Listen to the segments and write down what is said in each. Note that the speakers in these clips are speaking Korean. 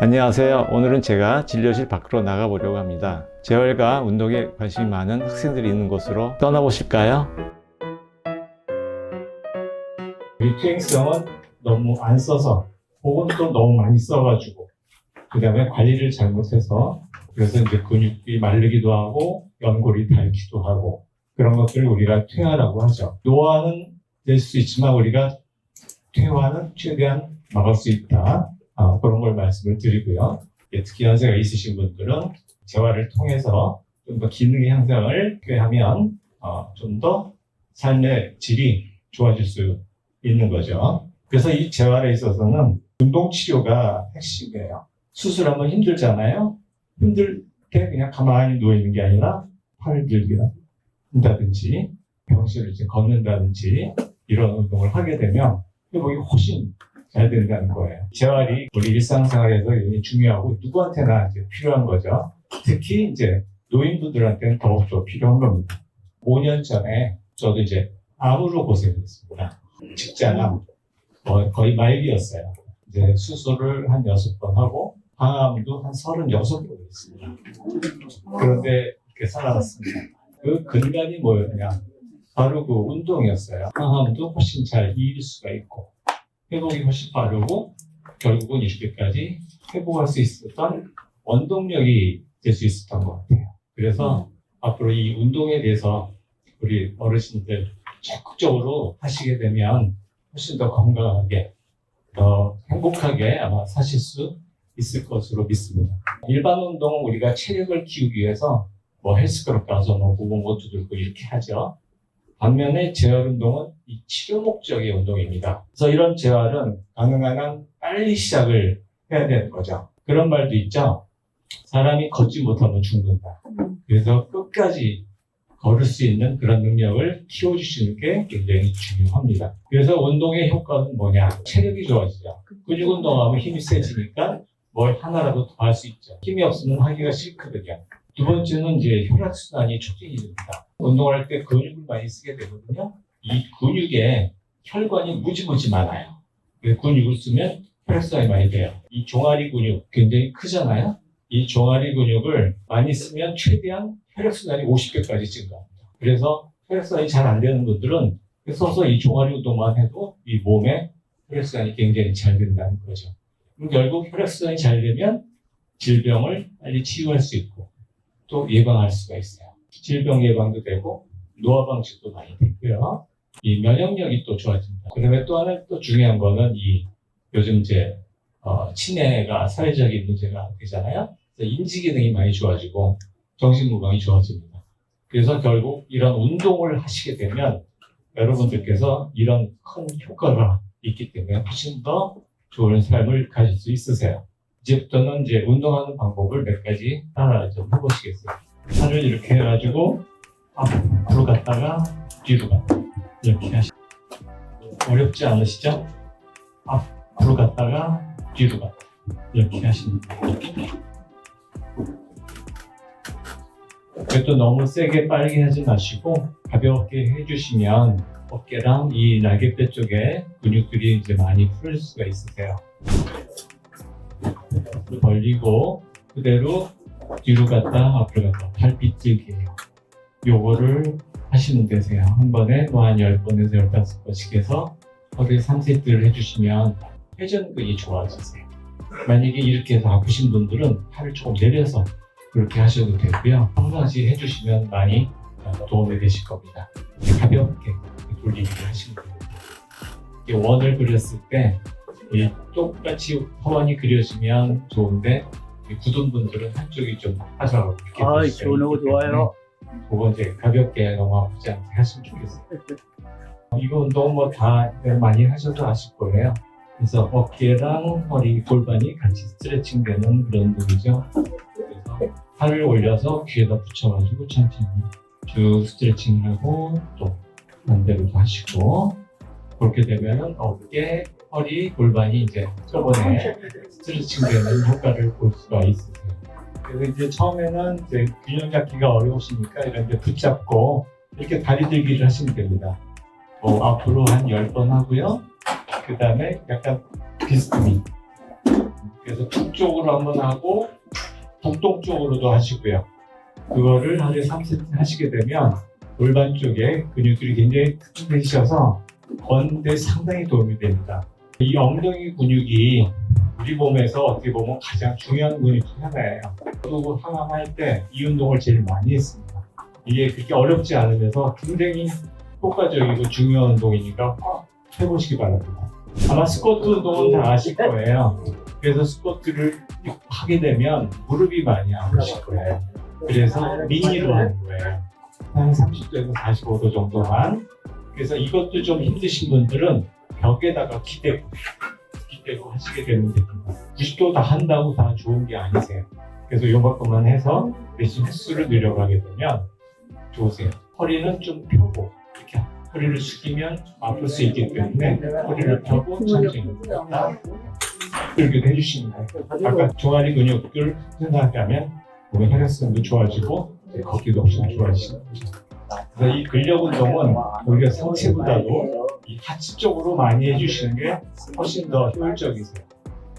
안녕하세요. 오늘은 제가 진료실 밖으로 나가보려고 합니다. 재활과 운동에 관심이 많은 학생들이 있는 곳으로 떠나보실까요? 유투행성은 너무 안 써서 혹은 또 너무 많이 써가지고 그 다음에 관리를 잘못해서 그래서 이제 근육이 마르기도 하고 연골이 닳기도 하고 그런 것들을 우리가 퇴화라고 하죠. 노화는 될 수 있지만 우리가 퇴화는 최대한 막을 수 있다. 아, 그런 걸 말씀을 드리고요. 예, 특히 연세가 있으신 분들은 재활을 통해서 좀 더 기능의 향상을 꾀하면 어, 좀 더 삶의 질이 좋아질 수 있는 거죠. 그래서 이 재활에 있어서는 운동 치료가 핵심이에요. 수술하면 힘들잖아요. 힘들 때 그냥 가만히 누워 있는 게 아니라 팔을 들기라 한다든지 병실을 이제 걷는다든지 이런 운동을 하게 되면 회복이 훨씬 잘 된다는 거예요. 재활이 우리 일상생활에서 중요하고 누구한테나 이제 필요한 거죠. 특히 이제 노인분들한테는 더욱더 필요한 겁니다. 5년 전에 저도 이제 암으로 고생했습니다. 직장암 거- 거의 말기였어요. 이제 수술을 한 여섯 번 하고 항암도 한 36번 했습니다. 그런데 이렇게 살아났습니다. 그 근간이 뭐였냐? 바로 그 운동이었어요. 항암도 훨씬 잘 이길 수가 있고 회복이 훨씬 빠르고 결국은 이렇게까지 회복할 수 있었던 원동력이 될 수 있었던 것 같아요. 그래서 앞으로 이 운동에 대해서 우리 어르신들 적극적으로 하시게 되면 훨씬 더 건강하게, 더 행복하게 아마 사실 수 있을 것으로 믿습니다. 일반 운동은 우리가 체력을 키우기 위해서 뭐 헬스클럽 가서 뭐 무거운 들고 이렇게 하죠. 반면에 재활 운동은 이 치료 목적의 운동입니다. 그래서 이런 재활은 가능한 한 빨리 시작을 해야 되는 거죠. 그런 말도 있죠. 사람이 걷지 못하면 죽는다. 그래서 끝까지 걸을 수 있는 그런 능력을 키워주시는 게 굉장히 중요합니다. 그래서 운동의 효과는 뭐냐? 체력이 좋아지죠. 근육 운동하면 힘이 세지니까 뭘 하나라도 더 할 수 있죠. 힘이 없으면 하기가 싫거든요. 두 번째는 이제 혈액순환이 촉진이 됩니다. 운동을 할때 근육을 많이 쓰게 되거든요. 이 근육에 혈관이 무지무지 많아요. 그래서 근육을 쓰면 혈액순환이 많이 돼요. 이 종아리 근육 굉장히 크잖아요. 이 종아리 근육을 많이 쓰면 최대한 혈액순환이 50배까지 증가합니다. 그래서 혈액순환이 잘 안 되는 분들은 써서 이 종아리 운동만 해도 이 몸에 혈액순환이 굉장히 잘 된다는 거죠. 그럼 결국 혈액순환이 잘 되면 질병을 빨리 치유할 수 있고 또 예방할 수가 있어요. 질병 예방도 되고 노화 방지도 많이 되고요. 이 면역력이 또 좋아집니다. 그다음에 또 하나 또 중요한 거는 이 요즘 이제 어, 치매가 사회적인 문제가 되잖아요. 인지 기능이 많이 좋아지고 정신 건강이 좋아집니다. 그래서 결국 이런 운동을 하시게 되면 여러분들께서 이런 큰 효과가 있기 때문에 훨씬 더 좋은 삶을 가질 수 있으세요. 이제부터는 이제 운동하는 방법을 몇 가지 따라 좀 해보시겠어요. 팔을 이렇게 해가지고 앞으로 갔다가 뒤로 갔다 이렇게 하시. 어렵지 않으시죠? 앞으로 갔다가 뒤로 갔다 이렇게 돼요. 그것도 너무 세게 빠르게 하지 마시고 가볍게 해주시면 어깨랑 이 날개뼈 쪽에 근육들이 이제 많이 풀릴 수가 있으세요. 벌리고 그대로 뒤로 갔다 앞으로 갔다 팔 빗질기예요. 요거를 하시면 되세요. 한 번에 뭐한 10번에서 15번씩 해서 허리 3세트를 해주시면 회전근이 좋아지세요. 만약에 이렇게 해서 아프신 분들은 팔을 조금 내려서 그렇게 하셔도 되고요. 평상시 해주시면 많이 도움이 되실 겁니다. 가볍게 돌리기를 하시면 됩니다. 이 원을 그렸을 때 이 똑같이 화원이 그려지면 좋은데 이 굳은 분들은 한쪽이 좀 아파서 이렇게 아, 될 수가 시원하고 있기 때문에 좋아요. 그거 이제 가볍게 너무 아프지 않게 하시면 좋겠어요. 이거 운동 뭐 다 많이 하셔도 아실 거예요. 그래서 어깨랑 허리, 골반이 같이 스트레칭 되는 그런 운동이죠. 그래서 팔을 올려서 귀에다 붙여가지고 천천히 쭉 스트레칭하고 또 반대로도 하시고 그렇게 되면은 어깨, 허리, 골반이 이제 저번에 스트레칭 되는 효과를 볼 수가 있으세요. 그래서 이제 처음에는 이제 균형 잡기가 어려우시니까 이런 데 붙잡고 이렇게 다리 들기를 하시면 됩니다. 뭐 앞으로 한 10번 하고요. 그 다음에 약간 비스듬히 그래서 북쪽으로 한번 하고 북동쪽으로도 하시고요. 그거를 하루에 3세트 하시게 되면 골반 쪽에 근육들이 굉장히 튼튼해지셔서 걷는데 상당히 도움이 됩니다. 이 엉덩이 근육이 우리 몸에서 어떻게 보면 가장 중요한 근육 중 하나예요. 저도 항암 할 때 이 운동을 제일 많이 했습니다. 이게 그렇게 어렵지 않으면서 굉장히 효과적이고 중요한 운동이니까 꼭 해보시기 바랍니다. 아마 스쿼트 운동은 다 아실 거예요. 그래서 스쿼트를 하게 되면 무릎이 많이 아프실 거예요. 그래서 미니로 하는 거예요. 한 30도에서 45도 정도만. 그래서 이것도 좀 힘드신 분들은 벽에다가 기대고, 기대고 하시게 됩니다. 90도 다 한다고 다 좋은 게 아니세요. 그래서 요만큼만 해서 대신 횟수를 늘려가게 되면 좋으세요. 허리는 좀 펴고, 이렇게 허리를 숙이면 아플 수 있기 때문에 허리를 펴고 천천히 다 이렇게 해주시면 돼요. 아까 종아리 근육들 생각하면 몸의 혈액순도 좋아지고 이제 걷기도 훨씬 좋아지시는 거죠. 그래서 이 근력 운동은 우리가 상체보다도 이 하체 쪽으로 많이 해주시는 게 훨씬 더 효율적이세요.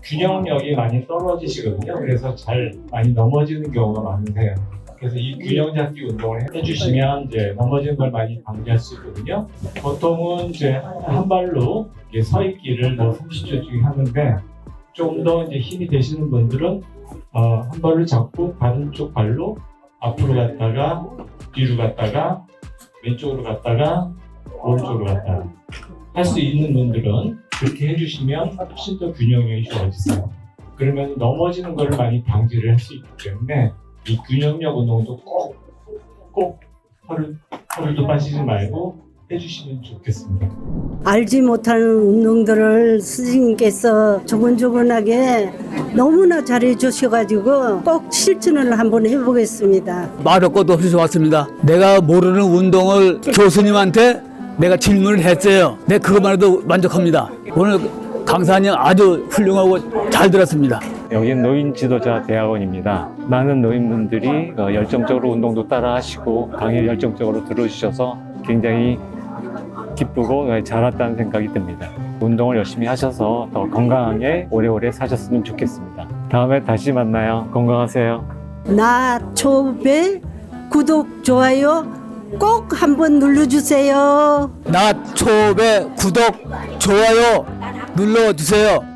균형력이 많이 떨어지시거든요. 그래서 잘 많이 넘어지는 경우가 많으세요. 그래서 이 균형 잡기 운동을 해주시면 이제 넘어지는 걸 많이 방지할 수 있거든요. 보통은 이제 한 발로 서 있기를 뭐 30초씩 하는데 좀 더 이제 힘이 되시는 분들은 어, 한 발을 잡고 다른 쪽 발로 앞으로 갔다가 뒤로 갔다가 왼쪽으로 갔다가 오른쪽으로 갔다가 할수 있는 분들은 그렇게 해주시면 훨씬 더 균형력이 좋아지세요. 그러면 넘어지는 걸 많이 방지를 할 수 있기 때문에 이 균형력 운동도 꼭, 꼭 허를, 허리도 빠지지 말고 해주시면 좋겠습니다. 알지 못하는 운동들을 스승님께서 조근조근하게 너무나 잘해 주셔가지고 꼭 실천을 한번 해보겠습니다. 말할 것도 없이 좋았습니다. 내가 모르는 운동을 교수님한테 내가 질문을 했어요. 내 그것만 해도 만족합니다. 오늘 강사님 아주 훌륭하고 잘 들었습니다. 여기는 노인 지도자 대학원입니다. 많은 노인분들이 어, 열정적으로 운동도 따라 하시고 강의를 열정적으로 들어주셔서 굉장히 기쁘고 어, 잘 왔다는 생각이 듭니다. 운동을 열심히 하셔서 더 건강하게 오래오래 사셨으면 좋겠습니다. 다음에 다시 만나요. 건강하세요. 나 초배 구독 좋아요 꼭 한번 눌러주세요. 나 초배 구독 좋아요 눌러주세요.